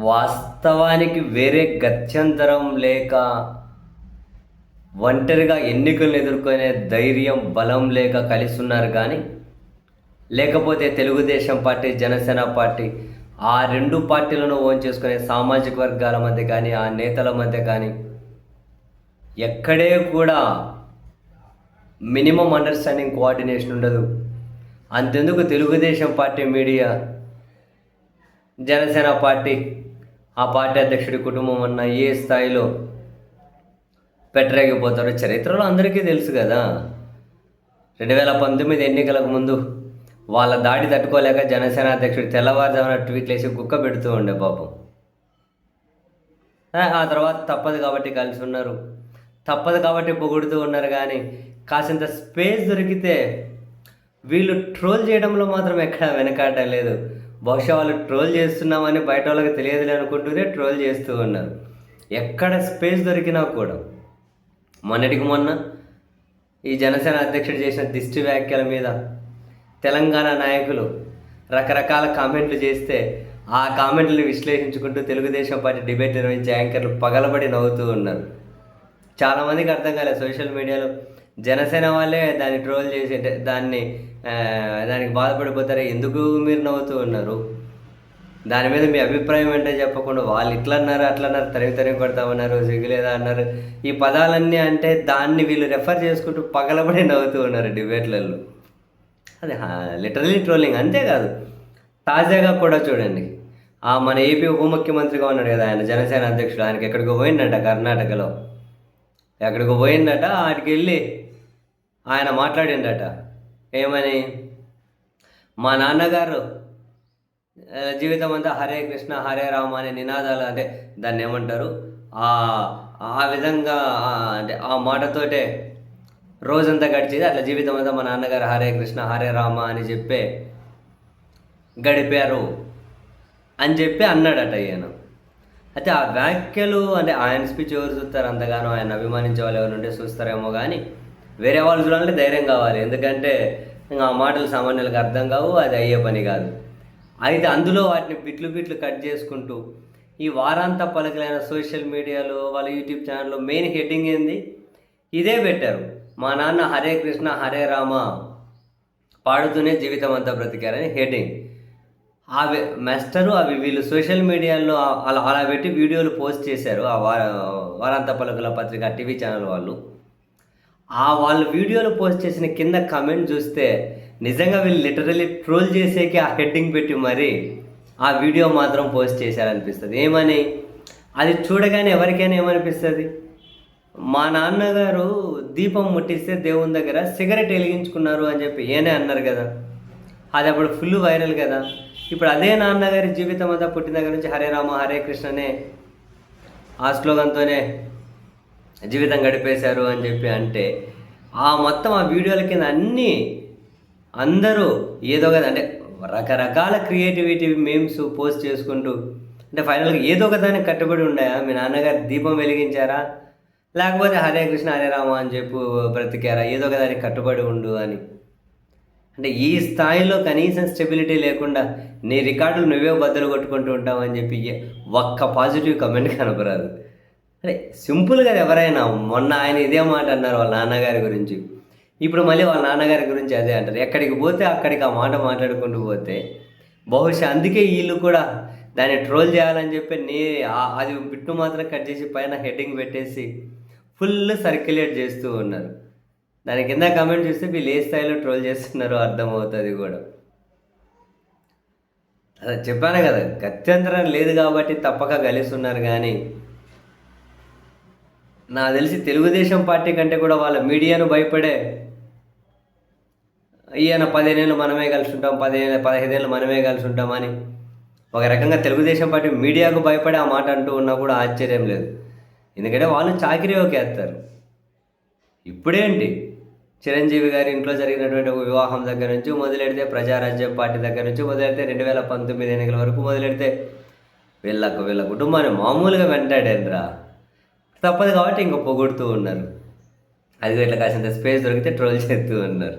వాస్తవానికి వేరే గత్యంతరం లేక ఒంటరిగా ఎన్నికలను ఎదుర్కొనే ధైర్యం బలం లేక కలిసి ఉన్నారు కానీ లేకపోతే తెలుగుదేశం పార్టీ జనసేన పార్టీ ఆ రెండు పార్టీలను ఓన్ చేసుకునే సామాజిక వర్గాల మధ్య కానీ ఆ నేతల మధ్య కానీ ఎక్కడే కూడా మినిమం అండర్స్టాండింగ్ కోఆర్డినేషన్ ఉండదు. అంతెందుకు Telugu Desam party media Janasena party ఆ పార్టీ అధ్యక్షుడి కుటుంబం అన్న ఏ స్థాయిలో పెట్టరేగిపోతారో చరిత్రలో అందరికీ తెలుసు కదా. రెండు వేల పంతొమ్మిది ఎన్నికలకు ముందు వాళ్ళ దాడి తట్టుకోలేక జనసేన అధ్యక్షుడు తెల్లవారుజామున ట్వీట్లు వేసి కుక్క పెడుతూ ఉండే పాపం ఆ, తర్వాత తప్పదు కాబట్టి కలిసి ఉన్నారు. తప్పదు కాబట్టి పొగుడుతూ ఉన్నారు కానీ కాసింత స్పేస్ దొరికితే వీళ్ళు ట్రోల్ చేయడంలో మాత్రం ఎక్కడ వెనకాడటం లేదు. బహుశా వాళ్ళు ట్రోల్ చేస్తున్నామని బయట వాళ్ళకి తెలియదులే అనుకుంటూనే ట్రోల్ చేస్తూ ఉన్నారు. ఎక్కడ స్పేస్ దొరికినా కూడా. మొన్నటికి మొన్న ఈ జనసేన అధ్యక్షుడు చేసిన దిష్టి వ్యాఖ్యల మీద తెలంగాణ నాయకులు రకరకాల కామెంట్లు చేస్తే ఆ కామెంట్లను విశ్లేషించుకుంటూ తెలుగుదేశం పార్టీ డిబేట్ నిర్వహించే యాంకర్లు పగలబడి నవ్వుతూ ఉన్నారు. చాలామందికి అర్థం కాలేదు సోషల్ మీడియాలో జనసేన వాళ్ళే దాన్ని ట్రోల్ చేసి అంటే దాన్ని దానికి బాధపడిపోతారే ఎందుకు మీరు నవ్వుతూ ఉన్నారు? దాని మీద మీ అభిప్రాయం ఏంటో చెప్పకుండా వాళ్ళు ఇట్లా అన్నారు అట్లా అన్నారు తరిగి తరిగి కొడతామన్నారు సిగ్గులేదా అన్నారు. ఈ పదాలన్నీ అంటే దాన్ని వీళ్ళు రెఫర్ చేసుకుంటూ పగలబడి నవ్వుతూ ఉన్నారు డిబేట్లలో. అది లిటరలీ ట్రోలింగ్ అంతేకాదు తాజాగా కూడా చూడండి. ఆ మన ఏపీ ఉప ముఖ్యమంత్రిగా ఉన్నాడు కదా ఆయన జనసేన అధ్యక్షుడు. ఆయనకి ఎక్కడికో పోయిండట కర్ణాటకలో. ఎక్కడికి పోయిందట ఆడికి వెళ్ళి ఆయన మాట్లాడిండట ఏమని? మా నాన్నగారు జీవితం అంతా హరే కృష్ణ హరే రామ అనే నినాదాలు అంటే దాన్ని ఏమంటారు? ఆ ఆ విధంగా అంటే ఆ మాటతోటే రోజంతా గడిచేది అట్లా జీవితం అంతా మా నాన్నగారు హరే కృష్ణ హరే రామ అని చెప్పే గడిపారు అని చెప్పి అన్నాడట ఈయన. అయితే ఆ వ్యాఖ్యలు అంటే ఆయన స్పీచ్ ఎవరు చూస్తారు అంతగానో ఆయన అభిమానించే వాళ్ళు ఎవరు ఉంటే చూస్తారేమో కానీ వేరే వాళ్ళు చూడాలంటే ధైర్యం కావాలి. ఎందుకంటే ఇంకా ఆ మాటలు సామాన్యులకు అర్థం కావు అది అయ్యే పని కాదు. అయితే అందులో వాటిని బిట్లు బిట్లు కట్ చేసుకుంటూ ఈ వారాంత పలుకులైన సోషల్ మీడియాలో వాళ్ళ యూట్యూబ్ ఛానల్లో మెయిన్ హెడ్డింగ్ ఏంది? ఇదే పెట్టారు. మా నాన్న హరే కృష్ణ హరే రామ పాడుతూనే జీవితం అంతా బ్రతికారని హెడ్డింగ్. అవి మెస్టరు అవి వీళ్ళు సోషల్ మీడియాలో అలా అలా పెట్టి వీడియోలు పోస్ట్ చేశారు. ఆ వార వారాంత పలుకుల పత్రిక టీవీ ఛానల్ వాళ్ళు. ఆ వాళ్ళు వీడియోలు పోస్ట్ చేసిన కింద కమెంట్ చూస్తే నిజంగా వీళ్ళు లిటరలీ ట్రోల్ చేసేకి ఆ హెడ్డింగ్ పెట్టి మరి ఆ వీడియో మాత్రం పోస్ట్ చేశారనిపిస్తుంది. ఏమని? అది చూడగానే ఎవరికైనా ఏమనిపిస్తుంది? మా నాన్నగారు దీపం ముట్టిస్తే దేవుని దగ్గర సిగరెట్ వెలిగించుకున్నారు అని చెప్పి ఏనే అన్నారు కదా? అది అప్పుడు ఫుల్ వైరల్ కదా? ఇప్పుడు అదే నాన్నగారి జీవితం అంతా పుట్టిన దగ్గర నుంచి హరే రామ హరే కృష్ణనే ఆ స్లోగన్తోనే జీవితం గడిపేశారు అని చెప్పి అంటే ఆ మొత్తం ఆ వీడియోల కింద అన్నీ అందరూ ఏదో కదా అంటే రకరకాల క్రియేటివిటీ మేమ్స్ పోస్ట్ చేసుకుంటూ అంటే ఫైనల్గా ఏదో ఒక దానికి కట్టుబడి ఉండాయా మీ నాన్నగారు దీపం వెలిగించారా? లేకపోతే హరే కృష్ణ హరే రామ అని చెప్పి బ్రతికారా? ఏదో ఒక దానికి కట్టుబడి ఉండు అని. అంటే ఈ స్థాయిలో కనీసం స్టెబిలిటీ లేకుండా నీ రికార్డులు నువ్వే బద్దలు కొట్టుకుంటూ ఉంటావు అని చెప్పి ఒక్క పాజిటివ్ కమెంట్ కనపరాదు. అరే సింపుల్గా ఎవరైనా మొన్న ఆయన ఇదే మాట అన్నారు వాళ్ళ నాన్నగారి గురించి. ఇప్పుడు మళ్ళీ వాళ్ళ నాన్నగారి గురించి అదే అంటారు. ఎక్కడికి పోతే అక్కడికి ఆ మాట మాట్లాడుకుంటూ పోతే బహుశా అందుకే వీళ్ళు కూడా దాన్ని ట్రోల్ చేయాలని చెప్పి నీ అది బిట్టు మాత్రం కట్ చేసి పైన హెడ్డింగ్ పెట్టేసి ఫుల్ సర్క్యులేట్ చేస్తూ ఉన్నారు. దాని కింద కమెంట్ చూస్తే వీళ్ళు ఏ స్థాయిలో ట్రోల్ చేస్తున్నారో అర్థమవుతుంది కూడా. అదే చెప్పాను కదా గత్యంతరం లేదు కాబట్టి తప్పక కలిసి కానీ నాకు తెలిసి తెలుగుదేశం పార్టీ కంటే కూడా వాళ్ళ మీడియాను భయపడే ఈయన పదిహేనేళ్ళు మనమే కలిసి ఉంటాం పదిహేను పదహైదేళ్ళు మనమే కలిసి ఉంటామని ఒక రకంగా తెలుగుదేశం పార్టీ మీడియాకు భయపడి ఆ మాట అంటూ ఉన్నా కూడా ఆశ్చర్యం లేదు. ఎందుకంటే వాళ్ళు చాకరీ ఒకేస్తారు ఇప్పుడేంటి? చిరంజీవి గారి ఇంట్లో జరిగినటువంటి ఒక వివాహం దగ్గర నుంచి మొదలెడితే ప్రజారాజ్యం పార్టీ దగ్గర నుంచి మొదలెడితే రెండు వేల పంతొమ్మిది ఎన్నికల వరకు మొదలెడితే వీళ్ళకు వీళ్ళ కుటుంబాన్ని మామూలుగా వెంటాడారురా తప్పదు కాబట్టి ఇంక పొగుడుతూ ఉన్నారు. అది ఇట్లా కాసింత స్పేస్ దొరికితే ట్రోల్ చేస్తూ ఉన్నారు.